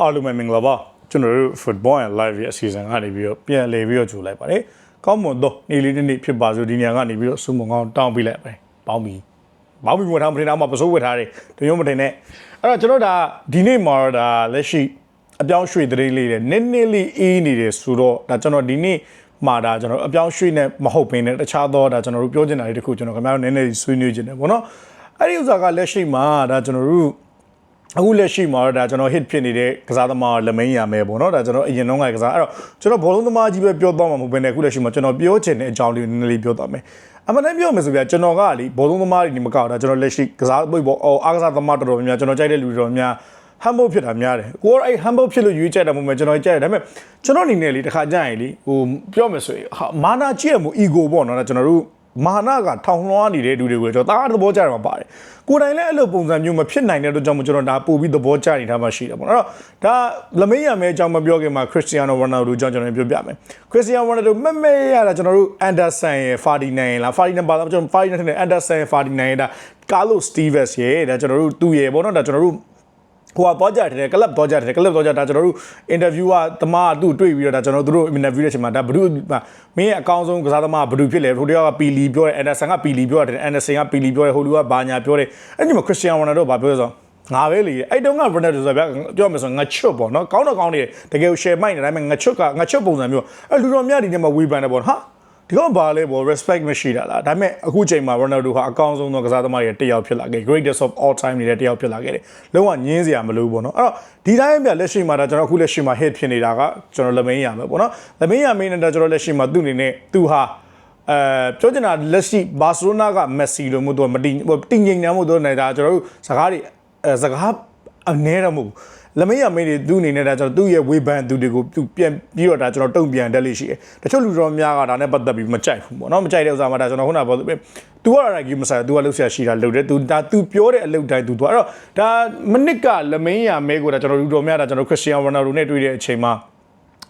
အားလုံးပဲမင်္ဂလာပါကျွန်တော်တို့ football and live ရဲ့အစီအစဉ်ကနေပြီးတော့ပြန်လည်ပြီးတော့ကြိုလိုက်ပါတယ်ကောင်းမွန်သောနေ့လေးတစ်နေ့ဖြစ်ပါစို့ဒီညကနေပြီးတော့စုံမကောင်းတောင်းပေးလိုက်ပါတယ်ပေါင်းပြီးပေါင်းပြီးဝင်ထားမထင်တော့မှပစိုးဝတ်ထားတယ်တရုံမထင်နဲ့အဲ့တော့ကျွန်တော်ဒါဒီနေ့မှာတော့ဒါလက်ရှိအပြောင်းရွှေ့သတင်းလေးတွေနည်းနည်းလေးအေးနေတယ်ဆိုတော့ဒါကျွန်တော်ဒီနေ့မှာဒါကျွန်တော်အပြောင်းရွှေ့နဲ့မဟုတ်ဘဲနဲ့တခြားသောဒါကျွန်တော်တို့ပြောချင်တာတွေတခုကျွန်တော်ခင်ဗျားတို့နည်းနည်းလေးဆွေးနွေးချင်တယ်ပေါ့နော်အဲ့ဒီဥစ္စာကလက်ရှိမှာဒါကျွန်တော်တို့ အခုလက်ရှိမှာတော့ဒါကျွန်တော် hit ဖြစ်နေတဲ့ကစားသမားလက်မင်းရမယ်ပေါ့နော်ဒါကျွန်တော်အရင်တော့ကကစားအဲ့တော့ကျွန်တော်ဘောလုံးသမားကြီးပဲပြောသွားမှာမဟုတ်ဘဲနဲ့အခုလက်ရှိမှာကျွန်တော်ပြောချင်တဲ့အကြောင်းလေးနည်းနည်းလေးပြောသွားမယ်အမှန်တမ်းပြောမယ်ဆိုပြကျွန်တော်ကလေဘောလုံးသမားတွေဒီမကောက်ဒါကျွန်တော်လက်ရှိကစားပုတ်ပေါ့အားကစားသမားတော်တော်များများကျွန်တော်ကြိုက်တဲ့လူတော်များ humble ဖြစ်တာများတယ်ကိုကတော့အဲ့ humble ဖြစ်လို့ရွေးကြက်တာမဟုတ်ဘူးကျွန်တော်ကြိုက်တယ်ဒါပေမဲ့ကျွန်တော်အနေနဲ့လေတစ်ခါကြာရင်လေဟိုပြောမယ်ဆိုရင်ဟာမာနာကြည့်ရမှု ego ပေါ့နော်ဒါကျွန်တော်တို့ မာနကထောင်လွှားနေတဲ့လူတွေကိုကျွန်တော်တားသဘောကျတယ်မှာပါတယ်ကိုယ်တိုင်လည်းအဲ့လိုပုံစံမျိုးမဖြစ်နိုင်တဲ့အတွက်ကြောင့်မို့ကျွန်တော်ဒါပို့ပြီးသဘောကျနေတာမှရှိတယ်ပေါ့နော်အဲ့တော့ဒါလမင်းရမဲအကြောင်းမပြောခင်မှာခရစ္စတီယာနိုရိုနယ်ဒိုအကြောင်းကျွန်တော်ပြောပြမယ်ခရစ္စတီယာနိုရိုနယ်ဒိုမမဲရတာကျွန်တော်တို့အန်ဒါဆန်ရဲ့49လား49ပါလားကျွန်တော်49နဲ့အန်ဒါဆန်ရဲ့49ရဲ့ဒါကာလိုစတီဗက်စ်ရဲ့ဒါကျွန်တော်တို့သူ့ရဲ့ပေါ့နော်ဒါကျွန်တော်တို့ ဟိုကသွားကြတယ်ကလပ်သွားကြတယ်ကလပ်သွားကြတာကျွန်တော်တို့အင်တာဗျူးကတမကသူ့တွေ့ပြီးတော့ဒါကျွန်တော်တို့အင်တာဗျူးတဲ့အချိန်မှာဒါဘဒုမင်းရဲ့အကောင်းဆုံးကစားသမားဘဒုဖြစ်လေဟိုတယောက်ကပီလီပြောတယ်အန်ဒါဆန်ကပီလီပြောတယ်အန်ဒါဆန်ကပီလီပြောတယ်ဟိုလူကဘာညာပြောတယ်အဲ့ဒီမှာခရစ္စတီယာနိုရိုနယ်ဒိုဘာပြောလဲဆိုငါပဲလေအဲ့တုန်းက Ronaldo ဆိုဗျာပြောမယ်ဆိုငါချွတ်ပေါ့နော်ကောင်းတော့ကောင်းနေတယ်တကယ် share မိုက်နေတယ်ဒါပေမဲ့ငါချွတ်ကငါချွတ်ပုံစံမျိုးအဲ့လူတော်များဒီနေ့မှာဝေဖန်တယ်ပေါ့ဟာ ဒီကောင်ဘာလဲပေါ့ respect မရှိတာလားဒါပေမဲ့အခုချိန်မှာ Ronaldo ဟာအကောင်းဆုံးသောကစားသမားတွေတစ်ယောက်ဖြစ်လာခဲ့ greatest of all time နေတဲ့တစ်ယောက်ဖြစ်လာခဲ့တယ်လုံးဝညင်းစရာမလိုဘူးပေါ့နော်အဲ့တော့ဒီတိုင်းပြလက်ရှိမှာဒါကျွန်တော်အခုလက်ရှိမှာ hit ဖြစ်နေတာကကျွန်တော်လက်မင်းရမယ်ပေါ့နော်လက်မင်းရမင်းနဲ့ဒါကျွန်တော်လက်ရှိမှာသူ့အနေနဲ့သူဟာအဲပြောချင်တာလက်ရှိဘာစီလိုနာကမက်ဆီလိုမျိုးသူကမတင်တင်ငိမ်နေမှုသူနေတာကျွန်တော်တို့စကားတွေအဲစကားအနေတော့မဟုတ်ဘူး လမင်းရမင်းတွေသူ့အနေနဲ့ဒါကျွန်တော်သူ့ရဲ့ဝေဖန်သူတွေကိုသူပြန်ပြီးတော့ဒါကျွန်တော်တုံ့ပြန်တက်လို့ရှိတယ်တချို့လူတော်များကဒါနဲ့ပတ်သက်ပြီးမကြိုက်ဘူးပေါ့နော်မကြိုက်တဲ့ဥစ္စာမှာဒါကျွန်တော်ခုနကပြောသူပဲ तू ကရာကြီးမဆိုင် तू ကလှုပ်ရှားရှိတာလှုပ်တယ် तू ဒါ तू ပြောတဲ့အလုပ်တိုင်း तू သွားအဲ့တော့ဒါမနစ်ကလမင်းရမဲကိုဒါကျွန်တော်လူတော်များဒါကျွန်တော်ခရစ္စတီယာနိုရိုနယ်ဒိုနဲ့တွေ့တဲ့အချိန်မှာ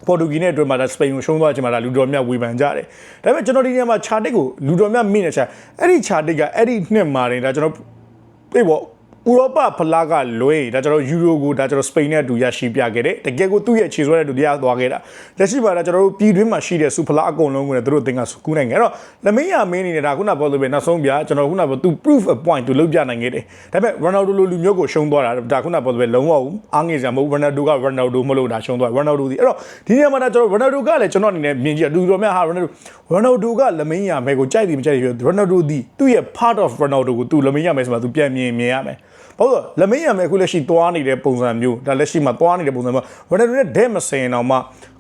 ပေါ်တူဂီနဲ့တွေ့မှာဒါစပိန်ကိုရှုံးသွားချိန်မှာဒါလူတော်များဝေဖန်ကြတယ်။ဒါပေမဲ့ကျွန်တော်ဒီနေရာမှာခြာတစ်ကိုလူတော်များမိနေချာအဲ့ဒီခြာတစ်ကအဲ့ဒီနှစ်မှာတင်ဒါကျွန်တော်ပြေပေါ့ ဥရောပဖလားကလွဲဒါကျွန်တော်ယူရိုကိုဒါကျွန်တော်စပိန်နဲ့အတူရရှိပြခဲ့တယ်တကယ်ကိုသူ့ရဲ့ခြေစွဲတဲ့တူတရားသွားခဲ့တာလက်ရှိမှာဒါကျွန်တော်တို့ပြည်တွင်းမှာရှိတဲ့စူဖလားအကုန်လုံးကိုလည်းသူတို့သင်ကကူးနိုင်ခဲ့အဲ့တော့လမင်းရမင်းနေနေတာခုနပြောလို့ပဲနောက်ဆုံးပြကျွန်တော်ခုနပြောသူ proof a point သူလုပ်ပြနိုင်ခဲ့တယ်ဒါပေမဲ့ Ronaldo လိုလူမျိုးကိုရှုံးသွားတာဒါခုနပြောလို့ပဲလုံးဝအားငယ်စရာမဟုတ် Ronaldo က Ronaldo မလို့ဒါရှုံးသွား Ronaldo ဒီအဲ့တော့ဒီနေရာမှာဒါကျွန်တော် Ronaldo ကလည်းကျွန်တော်အနေနဲ့မြင်ကြည့်လူတော်များဟာ Ronaldo Ronaldo ကလမင်းရမဲကိုကြိုက်တယ်မကြိုက်တယ် Ronaldo ဒီသူ့ရဲ့ part of Ronaldo ကိုသူလမင်းရမဲဆိုမှသူပြန်မြင်မြင်ရမယ်ဘာလို့လက်မင်းရမယ်အခုလက်ရှိသွားနေတဲ့ပုံစံမျိုးဒါလက်ရှိမှာသွားနေတဲ့ပုံစံမျိုးဝရဒနဲ့ဒဲမစင်အောင်မှ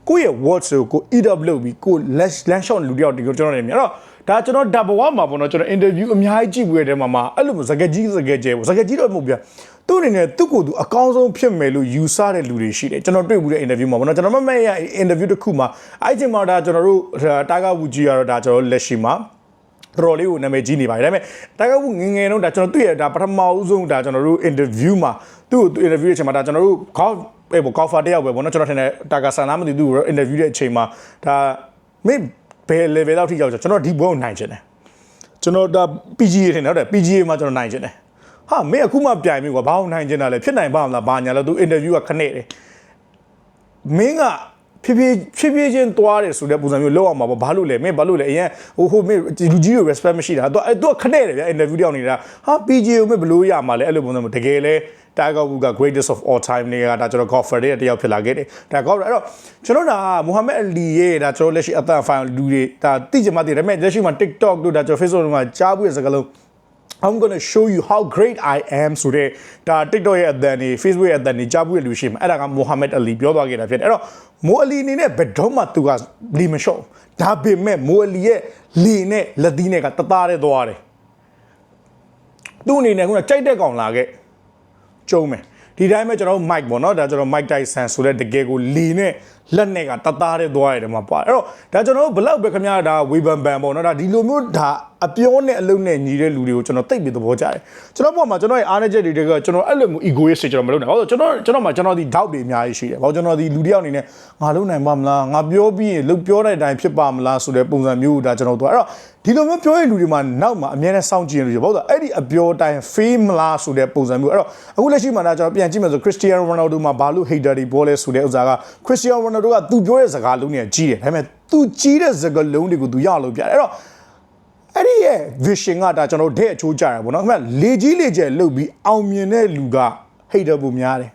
ကိုယ့်ရဲ့ words ကို eat up လုပ်ပြီးကို less land shot လူတယောက်ဒီကိုကျွန်တော်နေမြင်အဲ့တော့ဒါကျွန်တော်ဒါဘဝမှာပေါ့နော်ကျွန်တော် interview အများကြီးကြည့်ပြီးတဲ့မှာမှာအဲ့လိုစကားကြီးစကားကျဲပေါ့စကားကြီးတော့မဟုတ်ဗျာသူ့အနေနဲ့သူ့ကိုယ်သူအကောင်းဆုံးဖြစ်မယ်လို့ယူဆတဲ့လူတွေရှိတယ်ကျွန်တော်တွေ့ဘူးတဲ့ interview မှာပေါ့နော်ကျွန်တော်မမဲ့ရ interview တစ်ခုမှာအဲ့ချိန်မှာဒါကျွန်တော်တို့တာဂါဝူဂျီကတော့ဒါကျွန်တော်လက်ရှိမှာ တော်တော်လေးကိုနာမည်ကြီးနေပါတယ်ဒါပေမဲ့တာကဘူးငငယ်တော့ဒါကျွန်တော်တွေ့ရဒါပထမဦးဆုံးဒါကျွန်တော်တို့ interview မှာသူ့ကို interview တဲ့အချိန်မှာဒါကျွန်တော်တို့ golf ပဲပေါ့ golfer တယောက်ပဲပေါ့နော်ကျွန်တော်ထင်တယ်တာကာဆန်လားမသိသူ့ကို interview တဲ့အချိန်မှာဒါမင်းဘယ် level လောက်ထိရောက်ကျွန်တော်ဒီဘုံနိုင်ချင်တယ်ကျွန်တော်ဒါ PGA ထင်တယ်ဟုတ်တယ် PGA မှာကျွန်တော်နိုင်ချင်တယ်ဟာမင်းအခုမှပြိုင်ပြီကွာဘာလို့နိုင်ချင်တာလဲဖြစ်နိုင်ပါမလားဘာညာလဲသူ interview ကခနဲ့တယ်မင်းက ဖြည်းဖြည်းဖြည်းဖြည်းချင်းသွားတယ်ဆိုတဲ့ပုံစံမျိုးလောက်အောင်ပါပေါ့ဘာလို့လဲမင်းဘာလို့လဲအရင်ဟိုဟိုမင်းလူကြီးကို respect မရှိတာသူသူခနဲ့တယ်ဗျ interview တောင်နေတာဟာ PGA ကိုမင်းဘလို့ရမှာလဲအဲ့လိုပုံစံမျိုးတကယ်လဲ Tiger Woods က greatest of all time တွေကဒါကျွန်တော် golfer တွေတယောက်ဖြစ်လာခဲ့တယ်ဒါ golfer အဲ့တော့ကျွန်တော်ဒါမိုဟာမက်အလီရဲ့ဒါကျွန်တော်လက်ရှိအသံ file လူတွေဒါတိကျမှသိတယ်ဒါပေမဲ့လက်ရှိမှာ TikTok တို့ဒါကျွန်တော် Facebook တို့မှာကြားဘူးတဲ့စကားလုံး I'm going to show you how great I am ဆိုတဲ့ဒါ TikTok ရဲ့အသံတွေ Facebook ရဲ့အသံတွေကြားဘူးရလူရှိမှာအဲ့ဒါက Mohammed Ali ပြောသွားခဲ့တာဖြစ်တယ်အဲ့တော့ Mo Ali အနေနဲ့ဘယ်တော့မှသူကလီမလျှော့ဒါပေမဲ့ Mo Ali ရဲ့လီနဲ့လက်သီးနဲ့ကတသားတဲ့သွားတယ်သူ့အနေနဲ့ခုနကြိုက်တဲ့ကောင်လာခဲ့ကျုံးမယ် ဒီတိုင်းပဲကျွန်တော် mic ပေါ့နော်ဒါကျွန်တော် mic Tyson ဆိုတဲ့တကယ်ကိုလီနဲ့လက်နဲ့ကတသားတဲ့သွားရတယ်မှာပါအဲ့တော့ဒါကျွန်တော်တို့ဘလောက်ပဲခင်ဗျားဒါဝေဘန်ဘန်ပေါ့နော်ဒါဒီလိုမျိုးဒါအပြောနဲ့အလုံးနဲ့ညီတဲ့လူတွေကိုကျွန်တော်သိပ်ပြီးသဘောကျတယ်ကျွန်တော်ပေါ်မှာကျွန်တော်ရဲ့အားနည်းချက်တွေကကျွန်တော်အဲ့လိုမျိုး egoist ကျွန်တော်မလုပ်နိုင်ဘူးကျွန်တော်ကျွန်တော်မှာကျွန်တော်ဒီ doubt တွေအများကြီးရှိတယ်ဘာလို့ကျွန်တော်ဒီလူတစ်ယောက်အနေနဲ့ငါလုံးနိုင်ပါမလားငါပြောပြီးရင်လုပ်ပြောတဲ့အတိုင်းဖြစ်ပါမလားဆိုတဲ့ပုံစံမျိုးဒါကျွန်တော်တို့အဲ့တော့ ဒီလိုမျိုးပြောရင်လူတွေမှာနောက်မှာအများနဲ့စောင့်ကြည့်နေလူတွေဘာလို့အဲ့ဒီအပြောတိုင်း fail မလားဆိုတဲ့ပုံစံမျိုးအဲ့တော့အခုလက်ရှိမှာဒါကျွန်တော်ပြန်ကြည့်မယ်ဆို Cristiano Ronaldo မှာဘာလို့ hater တွေပေါ်လဲဆိုတဲ့ဥစ္စာက Cristiano Ronaldo ကသူပြောတဲ့စကားလုံးတွေကကြီးတယ်ဒါပေမဲ့သူကြီးတဲ့စကားလုံးတွေကိုသူရအောင်လုပ်ပြတယ်အဲ့တော့အဲ့ဒီရဲ့ vision ကဒါကျွန်တော်တို့တဲ့အချိုးကြတာပေါ့နော်ခင်ဗျလေကြီးလေကျယ်လှုပ်ပြီးအောင်မြင်တဲ့လူက hater ပုံများတယ်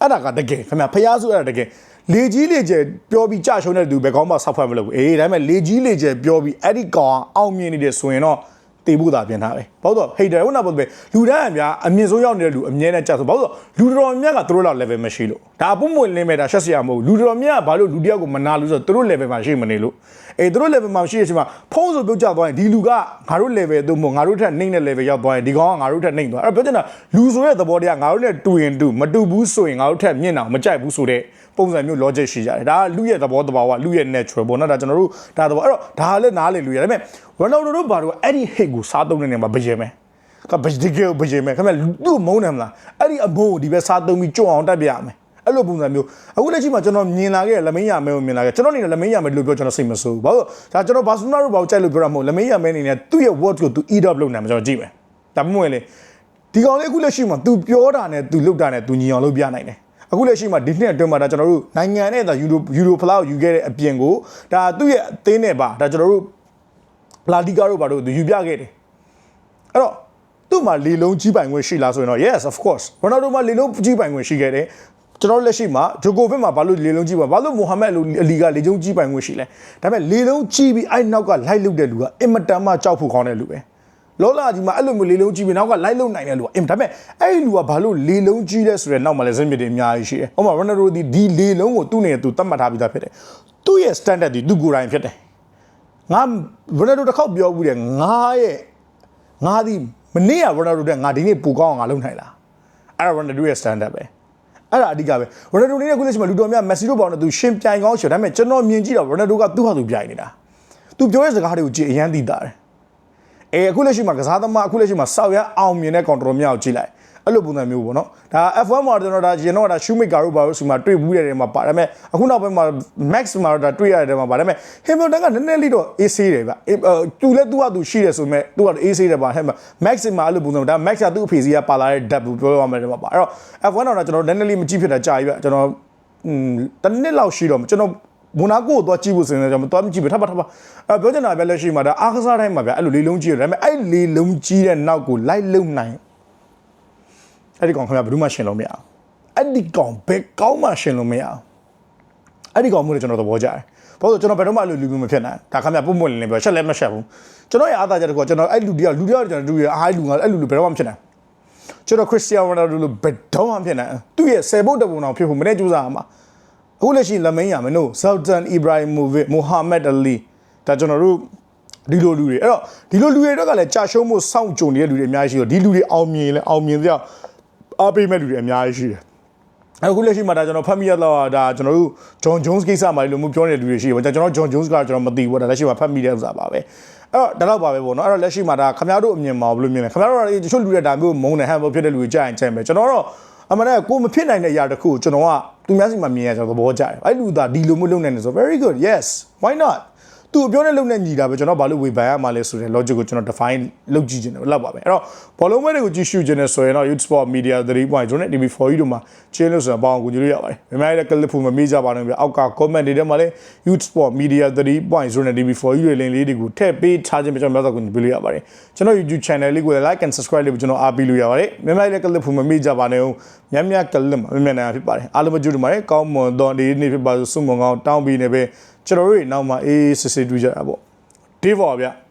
အဲ့ဒါကတကယ်ခင်ဗျဖျားဆိုအဲ့ဒါတကယ် လေကြီးလေကျယ်ပြောပြီးကြရှုံးတဲ့လူပဲကောင်းမှဆောက်ဖွဲ့မလုပ်ဘူးအေးဒါပေမဲ့လေကြီးလေကျယ်ပြောပြီးအဲ့ဒီကောင်အောင်မြင်နေတယ်ဆိုရင်တော့တေဖို့သာပြင်ထားပဲဘာလို့လဲ hater ဟိုနောက်ပေါ့ပဲလူတန်းအများအမြင့်ဆုံးရောက်နေတဲ့လူအမြဲတမ်းကြဆိုဘာလို့လဲလူတော်များကသူတို့လောက် level မရှိလို့ဒါပုံမွင့်လင်းမဲ့ဒါရှက်စရာမဟုတ်ဘူးလူတော်များကဘာလို့လူတယောက်ကိုမနာလို့ဆိုတော့သူတို့ level မှာရှိမနေလို့အေးသူတို့ level မှာရှိတဲ့အချိန်မှာဖုံးဆိုပြုတ်ကြသွားရင်ဒီလူကငါတို့ level သို့မဟုတ်ငါတို့ထက်နှိမ့်တဲ့ level ရောက်သွားရင်ဒီကောင်ကငါတို့ထက်နှိမ့်သွားအဲ့တော့ပြောချင်တာလူဆိုတဲ့သဘောတရားငါတို့နဲ့တူရင်တူမတူဘူးဆိုရင်ငါတို့ထက်မြင့်အောင်မကြိုက်ဘူးဆိုတဲ့ ပုံစံမျိုး logic ရှိကြတယ်ဒါကလူရဲ့သဘောတဘာဝလူရဲ့ natural ပေါ့နော်ဒါကျွန်တော်တို့ဒါသဘောအဲ့တော့ဒါလည်းနားလေလူရဒါပေမဲ့ Ronaldo တို့ဘာလို့အဲ့ဒီ hit ကိုစားသုံးနေနေမှာဘယ်ရင်မဲကဘယ်ဒီကေဘယ်ရင်မဲခင်ဗျသူ့မုန်းတယ်မလားအဲ့ဒီအမိုးကိုဒီဘက်စားသုံးပြီးကြွအောင်တက်ပြရမယ်အဲ့လိုပုံစံမျိုးအခုလက်ရှိမှာကျွန်တော်မြင်လာခဲ့တဲ့လမင်းရမဲကိုမြင်လာခဲ့ကျွန်တော်အနေနဲ့လမင်းရမဲလို့ပြောကျွန်တော်စိတ်မဆိုးဘူးဘာလို့ဒါကျွန်တော်ဘာစနာတို့ဘာကိုကြိုက်လို့ပြောတာမဟုတ်လမင်းရမဲအနေနဲ့သူ့ရဲ့ word ကိုသူ eat up လုပ်နေမှာကျွန်တော်ကြည့်မယ်ဒါမှမဟုတ်လေဒီကောင်လေးအခုလက်ရှိမှာ तू ပြောတာနဲ့ तू လုပ်တာနဲ့ तू ညီအောင်လုပ်ပြနိုင်တယ် အခုလက်ရှိမှာဒီနှစ်အတွင်းမှာဒါကျွန်တော်တို့နိုင်ငံနဲ့ဒါယူရိုယူရိုဖလားကိုယူခဲ့တဲ့အပြင်ကိုဒါသူ့ရဲ့အသင်းနဲ့ပါဒါကျွန်တော်တို့လာလီဂါတို့ဘာတို့သူယူပြခဲ့တယ်အဲ့တော့သူ့မှာလေလုံးကြီးပိုင်ခွင့်ရှိလားဆိုရင်တော့ yes of course Ronaldo မှာလေလုံးကြီးပိုင်ခွင့်ရှိခဲ့တယ်ကျွန်တော်လက်ရှိမှာဂျိုကိုဗစ်မှာဘာလို့လေလုံးကြီးပါဘာလို့မိုဟာမက်အလီကလေလုံးကြီးပိုင်ခွင့်ရှိလဲဒါပေမဲ့လေလုံးကြီးပြီးအဲ့နောက်ကလိုက်လုတဲ့လူကအင်မတန်မှကြောက်ဖို့ကောင်းတဲ့လူပဲ လောလာကြီးမှာအဲ့လိုမျိုးလေလုံးကြီးပြီးနောက်ကလိုက်လုနိုင်တဲ့လူကအင်ဒါပေမဲ့အဲ့ဒီလူကဘာလို့လေလုံးကြီးလဲဆိုတဲ့နောက်မှာလည်းဇက်မြစ်တွေအများကြီးရှိတယ်။ဟောမှာ Ronaldo ဒီဒီလေလုံးကိုသူ့နေသူသတ်မှတ်ထားပြီးသားဖြစ်တယ်။သူ့ရဲ့ standard ဒီသူ့ကိုယ်တိုင်ဖြစ်တယ်။ငါ Ronaldo တစ်ခေါက်ပြောဘူးတယ်ငါရဲ့ငါဒီမနေ့က Ronaldo တဲ့ငါဒီနေ့ပူကောင်းအောင်ငါလုပ်နိုင်လား။အဲ့ဒါ Ronaldo ရဲ့ standard ပဲ။အဲ့ဒါအဓိကပဲ Ronaldo နေတဲ့ခုလက်ရှိမှာလူတော်များ Messi တို့ပေါင်းနဲ့သူရှင်ပြိုင်ကောင်းရှင်ဒါပေမဲ့ကျွန်တော်မြင်ကြည့်တော့ Ronaldo ကသူ့ဟာသူပြိုင်နေတာ။ तू ပြောတဲ့စကားတွေကိုကြည့်အရန်သိတာတယ်။ အဲအခုလက်ရှိမှာကစားသမားအခုလက်ရှိမှာစောက်ရအောင်မြင်တဲ့ control မြောက်ကြည့်လိုက်အဲ့လိုပုံစံမျိုးပေါ့နော်ဒါ F1 မှာကျွန်တော်ဒါရင်တော့ဒါ shoemaker တို့ဘာလို့ဆိုမှတွေ့ဘူးတဲ့နေရာမှာပါဒါပေမဲ့အခုနောက်ပိုင်းမှာ max မှာတော့ဒါတွေ့ရတဲ့နေရာမှာပါဒါပေမဲ့ Hamilton ကနည်းနည်းလေးတော့ AC တယ်ဗျသူလည်းသူ့ဟာသူရှိတယ်ဆိုပေမဲ့သူက AC တယ်ပါ max မှာအဲ့လိုပုံစံဒါ max ကသူ့အဖေစီကပါလာတဲ့ depth ကိုပြောရမယ်ဒီမှာပါအဲ့တော့ F1 တော့ကျွန်တော်နည်းနည်းလေးမကြည့်ဖြစ်တာကြာပြီဗျကျွန်တော်อืมတနည်းလောက်ရှိတော့ကျွန်တော် မိုနာကိုတော့ကြည့်ဖို့စဉ်းစားကြမှာတော့မကြည့်ဘူးထပ်ပါထပ်ပါအဲပြောချင်တာပဲလက်ရှိမှာဒါအားကစားတိုင်းမှာဗျအဲ့လိုလေးလုံးကြည့်ရတယ်ဒါပေမဲ့အဲ့လေးလုံးကြီးတဲ့နောက်ကိုလိုက်လုံနိုင်အဲ့ဒီကောင်ခင်ဗျာဘယ်သူမှရှင်လို့မရအောင်အဲ့ဒီကောင်ဘယ်ကောင်းမှရှင်လို့မရအောင်အဲ့ဒီကောင်မျိုးလည်းကျွန်တော်သဘောကျတယ်ဘာလို့ကျွန်တော်ဘယ်တော့မှအဲ့လိုလူမျိုးမဖြစ်နိုင်ဒါခင်ဗျာပုံပွင့်လင်းလင်းပြောချက်လည်းမချက်ဘူးကျွန်တော်ရဲ့အားသာချက်တကူကျွန်တော်အဲ့လူတယောက်လူတယောက်ကျွန်တော်လူရအားလူငါအဲ့လူလူဘယ်တော့မှမဖြစ်နိုင်ကျွန်တော်ခရစ်စတီယာနိုရိုနယ်ဒိုလိုဘယ်တော့မှမဖြစ်နိုင်သူ့ရဲ့ဆယ်ဘုတ်တပုံအောင်ဖြစ်ဖို့မနေ့ကြိုးစားရမှာ အခုလက်ရှိလမင်းရမင်းတို့ဇော်တန်အီဘရာဟီမိုဗစ်မိုဟာမက်အလီဒါကျွန်တော်တို့ဒီလိုလူတွေအဲ့တော့ဒီလိုလူတွေတော့ကလည်းကြာရှုံးမှုစောင့်ကြုံနေတဲ့လူတွေအများကြီးရှိတော့ဒီလူတွေအောင်မြင်လဲအောင်မြင်ကြအားပေးမဲ့လူတွေအများကြီးရှိတယ်အခုလက်ရှိမှာဒါကျွန်တော်ဖတ်မိရတော့ဒါကျွန်တော်တို့ John Jones ကိစ္စမှာလို့မျိုးပြောနေတဲ့လူတွေရှိတယ်ကျွန်တော် John Jones ကကျွန်တော်မသိဘူးဒါလက်ရှိမှာဖတ်မိတဲ့ဥစ္စာပါပဲအဲ့တော့ဒါတော့ပါပဲပေါ့နော်အဲ့တော့လက်ရှိမှာဒါခင်ဗျားတို့အမြင်မှာဘယ်လိုမြင်လဲခင်ဗျားတို့ကတချို့လူတွေဒါမျိုးမုန်းတယ်ဟန်ဘောဖြစ်တဲ့လူတွေကြာရင်ကြိုက်မယ်ကျွန်တော်တော့ အမှန်တကယ်ကိုမဖြစ်နိုင်တဲ့အရာတစ်ခုကိုကျွန်တော်ကသူများစီမှာမြင်ရကျွန်တော်သဘောကျတယ်အဲ့လူသားဒီလိုမျိုးလုပ်နေတယ်ဆို very good yes why not သူပြောတဲ့လုံနဲ့ညီတာပဲကျွန်တော်ဘာလို့ဝေဖန်ရမှာလဲဆိုတဲ့ logic ကိုကျွန်တော် define လုပ်ကြည့်ခြင်းတယ်လောက်ပါပဲအဲ့တော့ဘောလုံးမဲတွေကိုကြည့်ရှုခြင်းနဲ့ဆိုရင်တော့ Youth Sport Media 3.0နဲ့ TV4 တို့မှာချင်းလို့ဆိုတော့ပေါအောင်ကူညီလို့ရပါတယ်။မြန်မာရဲ့ clip ဖို့မမေ့ကြပါနဲ့ဗျ။အောက်က comment တွေထဲမှာလည်း Youth Sport Media 3.0နဲ့ TV4 တွေလင်းလေးတွေကိုထည့်ပေးထားခြင်းပဲကျွန်တော်များစွာကူညီပေးလို့ရပါတယ်။ကျွန်တော် YouTube channel လေးကိုလည်း like and subscribe လေးကိုကျွန်တော်အားပေးလို့ရပါတယ်။မြန်မာရဲ့ clip ဖို့မမေ့ကြပါနဲ့။များများ clip မှာမြန်မြန်နိုင်ဖြစ်ပါတယ်။အားလုံးပဲကြိုးတင်ပါတယ်။ကောင်းမွန်သောဒီနေ့ဖြစ်ပါစို့စုံမွန်ကောင်းတောင်းပြီးနေပဲ ကျွန်တော်တို့နောက်မှာအေးစစ်စစ်တွေ့ကြတာပေါ့။ဒီပေါ်ဗျ။